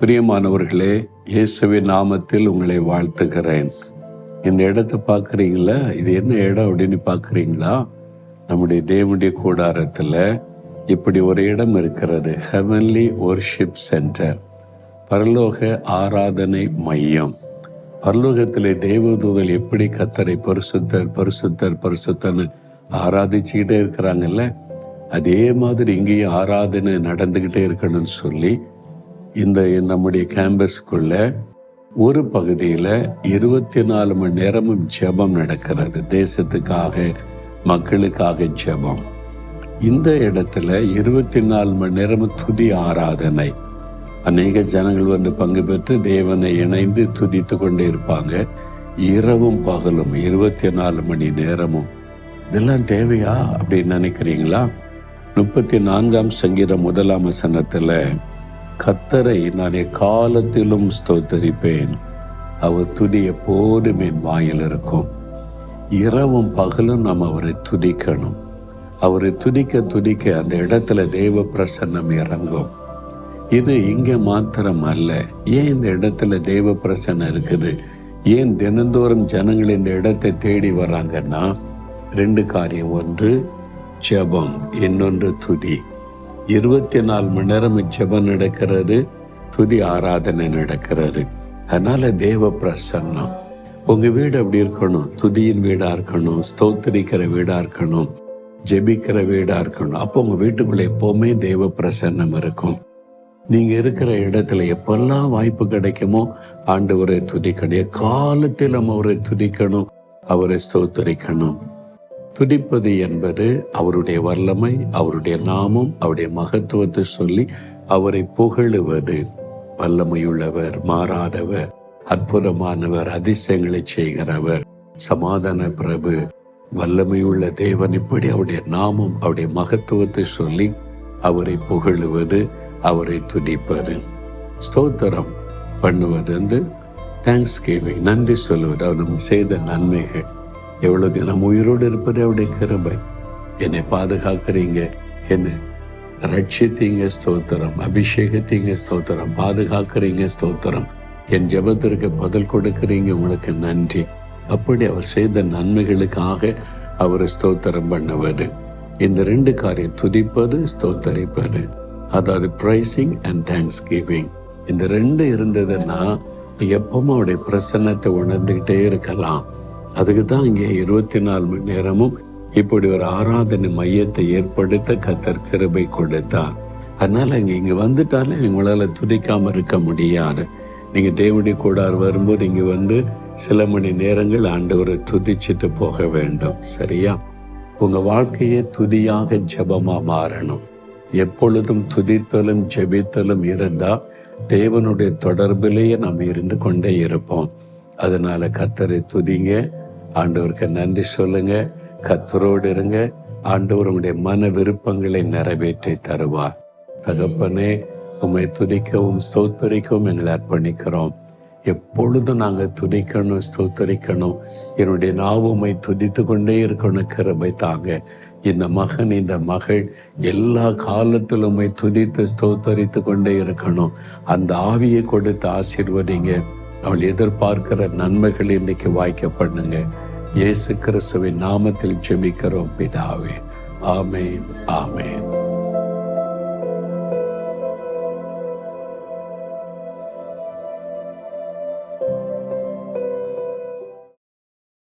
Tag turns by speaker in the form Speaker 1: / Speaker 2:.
Speaker 1: பிரியமானவர்களே இயேசுவின் நாமத்தில் உங்களை வாழ்த்துகிறேன். இந்த இடத்தை பார்க்குறீங்களா? இது என்ன இடம் அப்படின்னு பார்க்குறீங்களா? நம்முடைய தேவனுடைய கூடாரத்தில் இப்படி ஒரு இடம் இருக்கிறது. ஹெவன்லி ஒர்ஷிப் சென்டர் பரலோக ஆராதனை மையம். பரலோகத்திலே தேவதூதல் எப்படி கத்தரை பரிசுத்தர் பரிசுத்தர் பரிசுத்தர்னு ஆராதிச்சுக்கிட்டே இருக்கிறாங்கல்ல? அதே மாதிரி இங்கேயும் ஆராதனை நடந்துக்கிட்டே இருக்கணும்னு சொல்லி இந்த நம்முடைய கேம்பஸ்க்குள்ள ஒரு பகுதியில் இருபத்தி நாலு மணி நேரமும் ஜெபம் நடக்கிறது. தேசத்துக்காக மக்களுக்காக ஜெபம். இந்த இடத்துல இருபத்தி நாலு மணி நேரமும் துதி ஆராதனை. அநேக ஜனங்கள் வந்து பங்கு பெற்று தேவனை இணைந்து துதித்து கொண்டே இருப்பாங்க. இரவும் பகலும் இருபத்தி நாலு மணி நேரமும். இதெல்லாம் தேவையா அப்படின்னு நினைக்கிறீங்களா? முப்பத்தி நான்காம் சங்கீத முதலாம் சனத்தில் கத்தரை நான் எக்காலத்திலும் ஸ்தோத்தரிப்பேன். அவர் துதி எப்போதும் என் வாயில் இருக்கும். இரவும் பகலும் நாம் அவரை துதிக்கணும். அவரை துதிக்க துதிக்க அந்த இடத்துல தேவ பிரசன்னம் இறங்கும். இது இங்கே மாத்திரம் அல்ல. ஏன் இந்த இடத்துல தேவ பிரசன்னம் இருக்குது? ஏன் தினந்தோறும் ஜனங்கள் இந்த இடத்தை தேடி வர்றாங்கன்னா ரெண்டு காரியம். ஒன்று ஜபம். இன்னொன்று துதி. இருபத்தி நாலு மணி நேரம் ஜெபம் நடக்கிறது துதி ஆராதனை நடக்கிறது. அதனால தேவ பிரசன்னம். உங்க வீடு அப்படி இருக்கணும்? துதியின் வீடா இருக்கணும் ஸ்தோத்திரிக்கிற வீடா இருக்கணும் ஜெபிக்கிற வீடா இருக்கணும். அப்போ உங்க வீட்டுக்குள்ள எப்பவுமே தேவ பிரசன்னம் இருக்கும். நீங்க இருக்கிற இடத்துல எப்பெல்லாம் வாய்ப்பு கிடைக்குமோ ஆண்டு ஒரு துதிக்கணும். காலத்தில் நம்ம அவரை துதிக்கணும் அவரை ஸ்தோத்தரிக்கணும். துதிப்பது என்பது அவருடைய வல்லமை அவருடைய நாமம் அவருடைய மகத்துவத்தை சொல்லி அவரை புகழுவது. வல்லமையுள்ளவர் மாறாதவர் அற்புதமானவர் அதிசயங்களை செய்கிறவர் சமாதான பிரபு. வல்லமையுள்ள தேவன் இப்படி அவருடைய நாமம் அவருடைய மகத்துவத்தை சொல்லி அவரை புகழுவது அவரை துடிப்பது ஸ்தோத்திரம் பண்ணுவது வந்து தேங்க்ஸ் கேவிங் நன்றி சொல்லுவது அவர் நம்ம செய்த நன்மைகள். எவ்வளவு நம்ம உயிரோடு இருப்பது அவருடைய கிருபை. என்னை பாதுகாக்கிறீங்க என்ன ரட்சித்தீங்க ஸ்தோத்திரம். அபிஷேகத்தீங்க ஸ்தோத்திரம். பாதுகாக்கிறீங்க ஸ்தோத்திரம். என் ஜெபத்திற்கு பதில் கொடுக்கிறீங்க உங்களுக்கு நன்றி. அப்படி அவர் செய்த நன்மைகளுக்காக அவர் ஸ்தோத்திரம் பண்ணுவது இந்த ரெண்டு காரியம் துதிப்பது ஸ்தோத்தரிப்பது. அதாவது ப்ரைசிங் அண்ட் தேங்க்ஸ் கிவிங் இந்த ரெண்டு இருந்ததுன்னா எப்பவும் அவருடைய பிரசன்னத்தை உணர்ந்துகிட்டே இருக்கலாம். அதுக்கு தான் இங்கே இருபத்தி நாலு மணி நேரமும் இப்படி ஒரு ஆராதனை மையத்தை ஏற்படுத்த கத்தர் கிருபை கொடுத்தார். அதனால இங்கே இங்கே வந்துட்டாலே உங்களால் துதிக்காம இருக்க முடியாது. நீங்கள் தேவடி கூடார் வரும்போது இங்கே வந்து சில மணி நேரங்கள் ஆண்டவரை துதிச்சிட்டு போக வேண்டும். சரியா? உங்கள் வாழ்க்கையே துதியாக ஜபமாக மாறணும். எப்பொழுதும் துதித்தலும் ஜெபித்தலும் இருந்தால் தேவனுடைய தொடர்பிலேயே நாம் இருந்து கொண்டே இருப்போம். அதனால கத்தரை துதிங்க. ஆண்டவருக்கு நன்றி சொல்லுங்க. கத்தரோடு இருங்க. ஆண்டவர் உங்களுடைய மன விருப்பங்களை நிறைவேற்றி தருவார். தகப்பனே உம்மை துதிக்கவும் ஸ்தோத்தரிக்கவும் எங்களை அர்ப்பணிக்கிறோம். எப்பொழுதும் நாங்கள் துதிக்கணும் ஸ்தோத்தரிக்கணும். என்னுடைய நாவுமை துதித்து கொண்டே இருக்கணும் கிருபை தாங்க. இந்த மகன் இந்த மகள் எல்லா காலத்திலும் உம்மை துதித்து ஸ்தோத்தரித்து கொண்டே இருக்கணும். அந்த ஆவியை கொடுத்து ஆசீர்வதிங்க. அவள் எதிர்பார்க்கிற நன்மைகள் இன்னைக்கு வாய்க்க பண்ணுங்க இயேசு கிறிஸ்துவின் நாமத்தில் ஜெபிக்கிறோம் பிதாவே. ஆமேன் ஆமேன்.